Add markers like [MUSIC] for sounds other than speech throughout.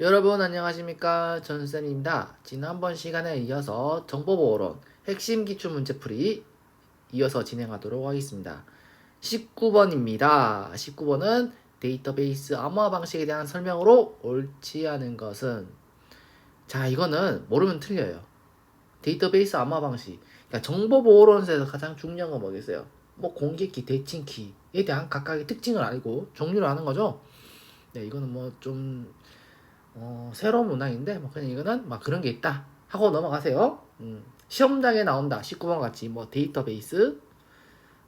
여러분 안녕하십니까 전쌤입니다. 지난번 시간에 이어서 정보보호론 핵심 기출 문제풀이 이어서 진행하도록 하겠습니다. 19번입니다. 19번은 데이터베이스 암호화 방식에 대한 설명으로 옳지 않은 것은 자 이거는 모르면 틀려요. 데이터베이스 암호화 방식 그러니까 정보보호론에서 가장 중요한 건 뭐겠어요? 뭐 공개키, 대칭키에 대한 각각의 특징을 알고 종류를 아는 거죠. 네 이거는 뭐좀 어, 새로운 문항인데 뭐 그냥 이거는 막 그런 게 있다 하고 넘어가세요. 음, 시험장에 나온다. 19번 같이 뭐 데이터베이스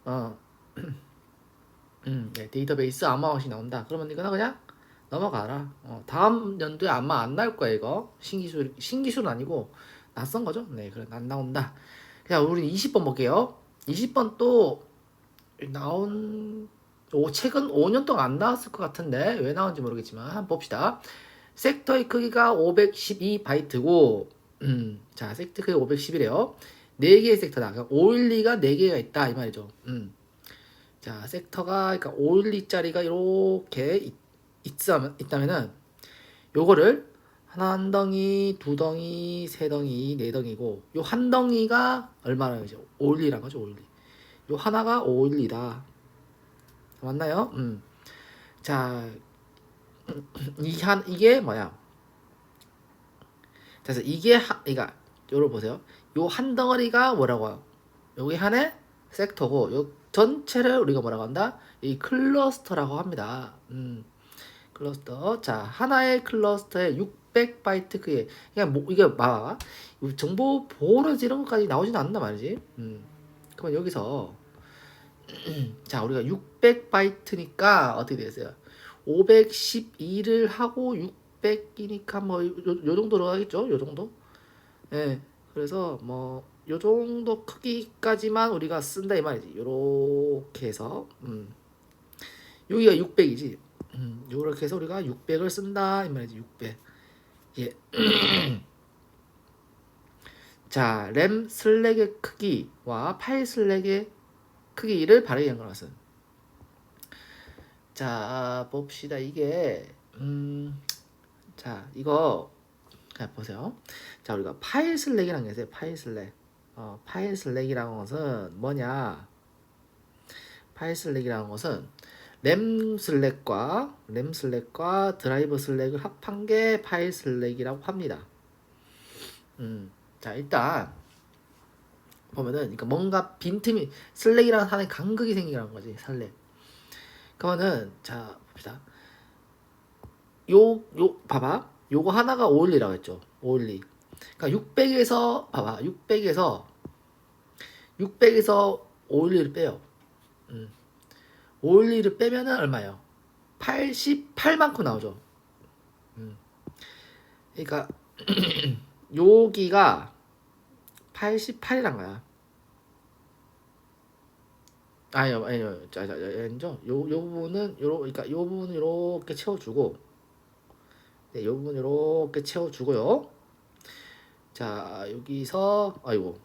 어 [CLEARS THROAT] 음, 네, 데이터베이스 암호화시 나온다. 그러면 이거는 그냥 넘어가라. 어, 다음 연도에 아마 안 나올 거야 이거 신기술 신기술은 아니고 낯선 거죠. 네, 그래 안 나온다. 그냥 우리 20번 볼게요. 20번 또 나온 오, 최근 5년 동안 안 나왔을 것 같은데 왜 나온지 모르겠지만 한번 봅시다. 섹터의 크기가 512바이트고 음, 자 섹터 크기 510이래요. 4개의 섹터다. 그러니까 512가 4개가 있다 이 말이죠. 음. 자 섹터가 그러니까 512짜리가 이렇게 있, 있다면, 있다면은 요거를 하나 한 덩이, 두 덩이, 세 덩이, 네 덩이고 요 한 덩이가 얼마나 이제 512란 거죠 512. 요 하나가 512다. 맞나요? 음. 자, 이한 이게 뭐야? 그래서 이게 하, 그러니까 요를 보세요. 요 한 덩어리가 뭐라고요? 여기 한해 섹터고 요 전체를 우리가 뭐라고 한다? 이 클러스터라고 합니다. 음. 클러스터. 자, 하나의 클러스터에 600바이트 크기. 그냥 뭐 이게 봐. 정보 보호라지 이런 것까지 나오지는 않는단 말이지. 음. 그러면 여기서 [CLEARS THROAT] 자, 우리가 600바이트니까 어떻게 되겠어요? 512를 하고 600이니까 뭐 요 정도로 하겠죠? 요 정도? 예. 네, 그래서 뭐 요 정도 크기까지만 우리가 쓴다 이 말이지. 요렇게 해서 음. 여기가 600이지. 음. 요렇게 해서 우리가 600을 쓴다 이 말이지. 600. 예. [CLEARS THROAT] 자, 램 슬랙의 크기와 파일 슬랙의 크기를 바르게 연결한 것은 자 봅시다 이게. 음, 자 이거. 자 보세요. 자 우리가 파일 슬랙이라는 게 있어요 파일 슬랙. 어, 파일 슬랙이라는 것은 뭐냐? 파일 슬랙이라는 것은 램 슬랙과 램 슬랙과 드라이브 슬랙을 합한 게 파일 슬랙이라고 합니다. 음, 자 일단 보면은 그러니까 뭔가 빈틈이 슬랙이라는 하나의 간극이 생기라는 거지 슬랙 그러면은 자 봅시다. 요 요 봐봐. 요거 하나가 512라고 했죠. 512 그러니까 600에서 봐봐. 600에서 600에서 512를 빼요. 음. 512를 빼면은 얼마예요? 88만큼 나오죠. 음. 그러니까 [CLEARS THROAT] 여기가 88이란 거야. 아니요, 아니요, 자, 자, 아니죠. 요, 요 부분은 요러, 그러니까 요 부분은 이렇게 채워주고, 네, 요 부분 이렇게 채워주고요. 자, 여기서, 아이고,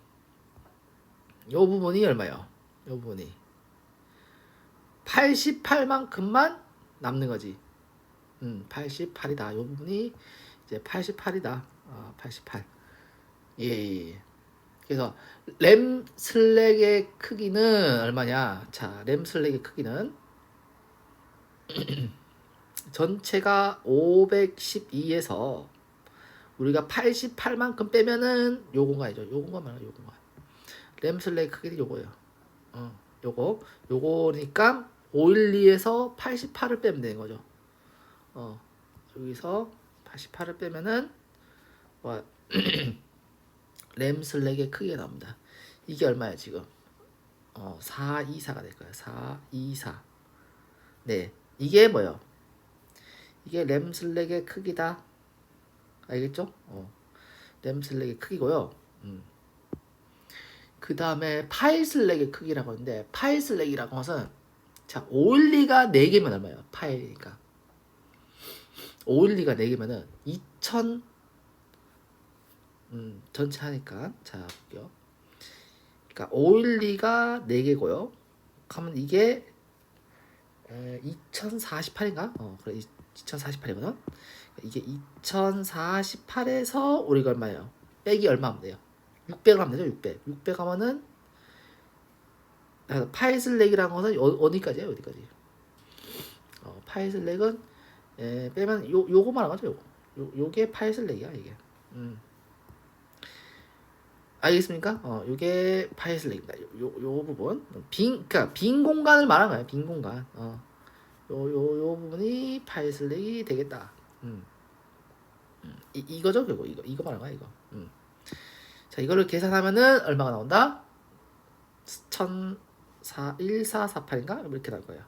요 부분이 얼마요? 요 부분이 88만큼만 남는 거지. 음, 88이다. 요 부분이 이제 88이다. 아, 88. 예, 예. 예. 그래서 램 슬랙의 크기는 얼마냐? 자, 램 슬랙의 크기는 [CLEARS THROAT] 전체가 512에서 우리가 88만큼 빼면은 요 공간이죠. 요 공간만 요 공간. 램 슬랙 크기는 요거예요. 어, 요거. 요거니까 512에서 88을 빼면 되는 거죠. 어, 여기서 88을 빼면은 뭐 [CLEARS THROAT] 램 슬랙의 크기가 나옵니다. 이게 얼마야 지금? 어, 424가 될 거예요. 424. 네. 이게 뭐요? 이게 램 슬랙의 크기다. 알겠죠? 어. 램 슬랙의 크기고요. 음. 그 다음에 파일 슬랙의 크기라고 하는데 파일 슬랙이라고 것은 자, 512가 4개면 얼마예요? 파일이니까. 512가 4개면은 2000 음, 전체 하니까 자 볼게요. 그러니까 512가 4개고요. 그러면 이게 에, 2048인가? 어, 그래 2048이거든. 이게 2048에서 우리가 얼마예요? 빼기 얼마 하면 돼요? 600을 하면 되죠. 600. 600 하면은 아, 파이 슬랙이라는 것은 어, 어디까지예요? 어디까지? 어, 파이 슬랙은 에, 빼면 요 요거 말하는 거죠. 요거. 요 요게 파이 슬랙이야 이게. 음. 알겠습니까? 어, 요게 파이 슬랙입니다. 요, 요, 요 부분 빈 그러니까 빈 공간을 말하는 거예요. 빈 공간. 어. 요, 요, 요 부분이 파이 슬랙이 되겠다. 음. 음. 이, 이거죠, 이거, 이거, 이거 말하는 거야, 이거. 음. 자, 이거를 계산하면은 얼마가 나온다? 1448인가? 이렇게 나올 거예요.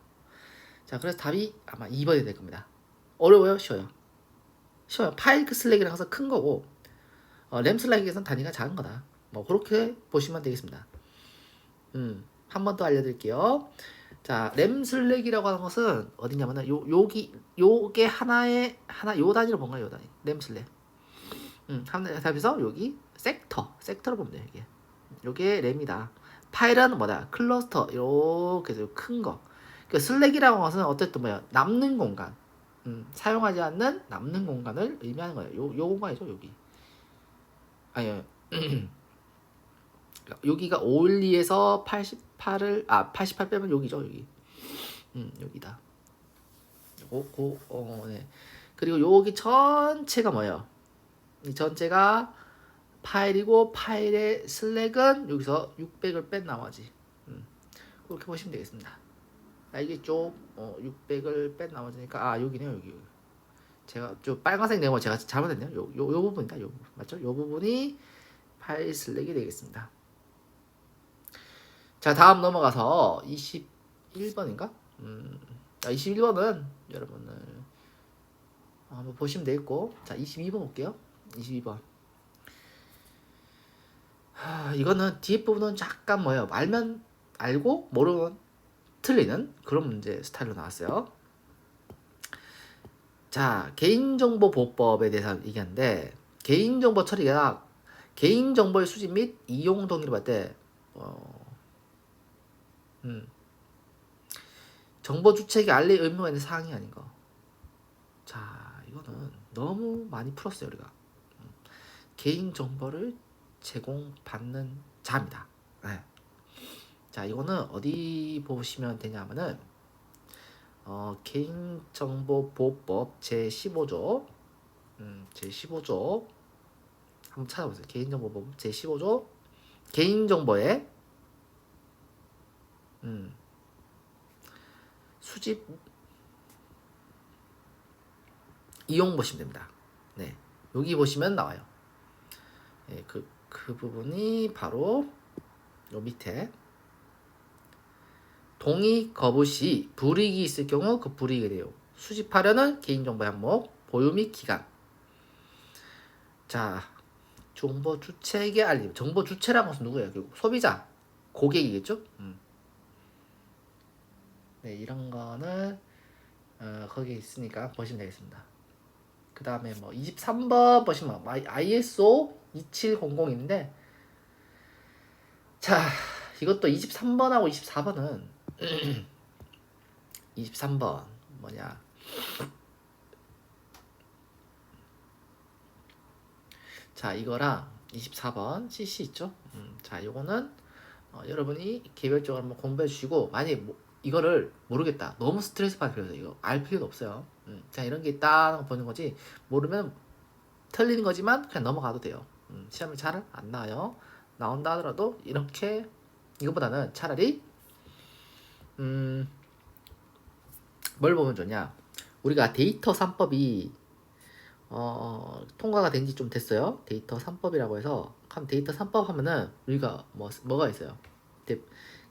자, 그래서 답이 아마 2번이 될 겁니다. 어려워요? 쉬워요? 쉬워요. 파일 슬랙이랑 항상 큰 거고, 어, 램 슬랙에서는 단위가 작은 거다. 뭐, 그렇게 보시면 되겠습니다. 음, 한 번 더 알려드릴게요. 자, 램 슬랙이라고 하는 것은 어디냐면은 요 요기 요게 하나의 하나 요 단위로 본 거예요, 요 단위. 램 슬랙. 음, 답에서 여기 섹터, 섹터로 보면 돼요, 이게. 요게 램이다. 파일은 뭐다? 클러스터 이렇게 해서 큰 거. 그 슬랙이라고 하는 것은 어쨌든 뭐야? 남는 공간. 음, 사용하지 않는 남는 공간을 의미하는 거예요. 요, 요 공간이죠, 여기. 아니요. [CLEARS THROAT] 여기가 512에서 88을 아 88 빼면 여기죠 여기. 음 여기다. 요거 고, 어, 네. 그리고 여기 전체가 뭐예요? 이 전체가 파일이고 파일의 슬랙은 여기서 600을 뺀 나머지. 음, 그렇게 보시면 되겠습니다. 알겠죠 어, 600을 뺀 나머지니까 아 여기네요 여기. 제가 좀 빨간색 네모 제가 잘못했네요. 요, 요, 요 부분이다 요 부분. 맞죠? 요 부분이 파일 슬랙이 되겠습니다 자, 다음 넘어가서 21번인가? 음, 자, 21번은 여러분을 한번 보시면 되겠고, 자, 22번 볼게요. 22번. 하, 이거는 뒤에 부분은 약간 뭐예요? 알면 알고 모르면 틀리는 그런 문제 스타일로 나왔어요. 자, 개인정보 보호법에 대해서 얘기하는데 개인정보 처리가 개인정보의 수집 및 이용 동의를 받을 때 어, 음. 정보 주체에게 알릴 의무가 있는 사항이 아닌 거. 자, 이거는 너무 많이 풀었어요, 우리가. 음. 개인 정보를 제공받는 자입니다. 네. 자, 이거는 어디 보시면 되냐면은 어, 개인정보보호법 제15조 음, 제15조 한번 찾아보세요. 개인정보보호법 제15조 개인정보의 음. 수집 이용 보시면 됩니다. 네. 여기 보시면 나와요. 네, 그, 그 부분이 바로 요 밑에 동의 거부 시 불이익이 있을 경우 그 불이익에 대해 수집하려는 개인정보 항목 보유 및 기간 자 정보 주체에게 알림 정보 주체라는 것은 누구예요? 결국 소비자 고객이겠죠? 음. 네, 이런 거는 어, 거기에 있으니까 보시면 되겠습니다. 그 다음에 뭐 23번 보시면 ISO 2700인데 자 이것도 23번하고 24번은 23번 뭐냐 자 이거랑 24번 CC 있죠 음, 자 이거는 어, 여러분이 개별적으로 한번 공부해 주시고 만약에 뭐, 이거를 모르겠다. 너무 스트레스 없어. 이거 알 필요도 없어요. 음, 자 이런 게 있다 보는 거지. 모르면 틀리는 거지만 그냥 넘어가도 돼요. 음, 시험이 잘 안 나와요. 나온다 하더라도 이렇게 이거보다는 차라리 음, 뭘 보면 좋냐? 우리가 데이터 3법이 어, 통과가 된 지 좀 됐어요. 데이터 3법이라고 해서 한 데이터 3법 하면은 우리가 뭐 뭐가 있어요?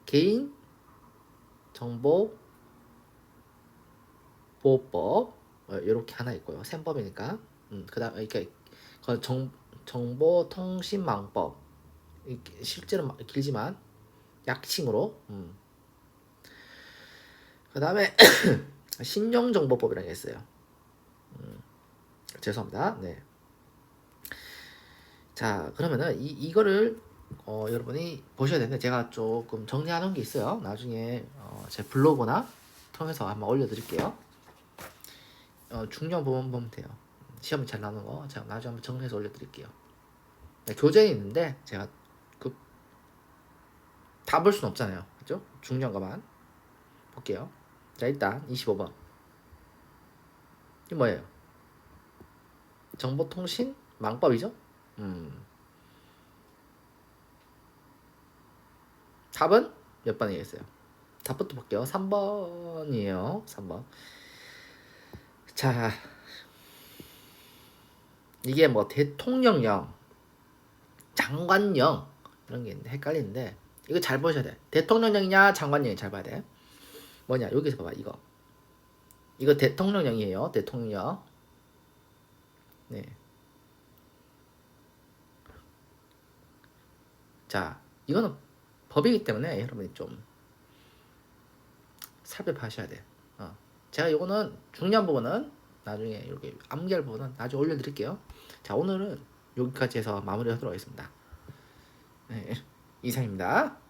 개인 정보 보호법 이렇게 하나 있고요. 셈법이니까. 음, 그다음 이렇게 정 정보 통신망법 실제로 길지만 약칭으로. 음. 그다음에 [CLEARS THROAT] 신용정보법이라는 게 있어요. 음, 죄송합니다. 네. 자 그러면은 이 이거를 어, 여러분이 보셔야 되는데 제가 조금 놓은 게 있어요. 나중에 어, 제 블로그나 통해서 한번 올려드릴게요. 어, 중요한 부분 보면 돼요. 시험이 잘 나오는 거 제가 나중에 한번 정리해서 올려드릴게요. 네, 교재에 있는데 제가 그 다 볼 수는 없잖아요. 그죠? 중요한 것만 볼게요. 자 일단 25번 이 뭐예요? 정보통신 망법이죠? 음. 답은 몇 번이겠어요? 답부터 볼게요. 3번이에요. 3번. 자, 이게 뭐 대통령령, 장관령 이런 게 있는데 헷갈리는데 이거 잘 보셔야 돼. 대통령령이냐 장관령이 잘 봐야 돼. 뭐냐 여기서 봐봐 이거. 이거 대통령령이에요. 대통령. 네. 자, 이거는 법이기 때문에 여러분이 좀 살펴하셔야 돼. 어. 제가 이거는 중요한 부분은 나중에 이렇게 암기할 부분은 나중에 올려드릴게요. 자, 오늘은 여기까지 해서 마무리하도록 하겠습니다. 네, 이상입니다.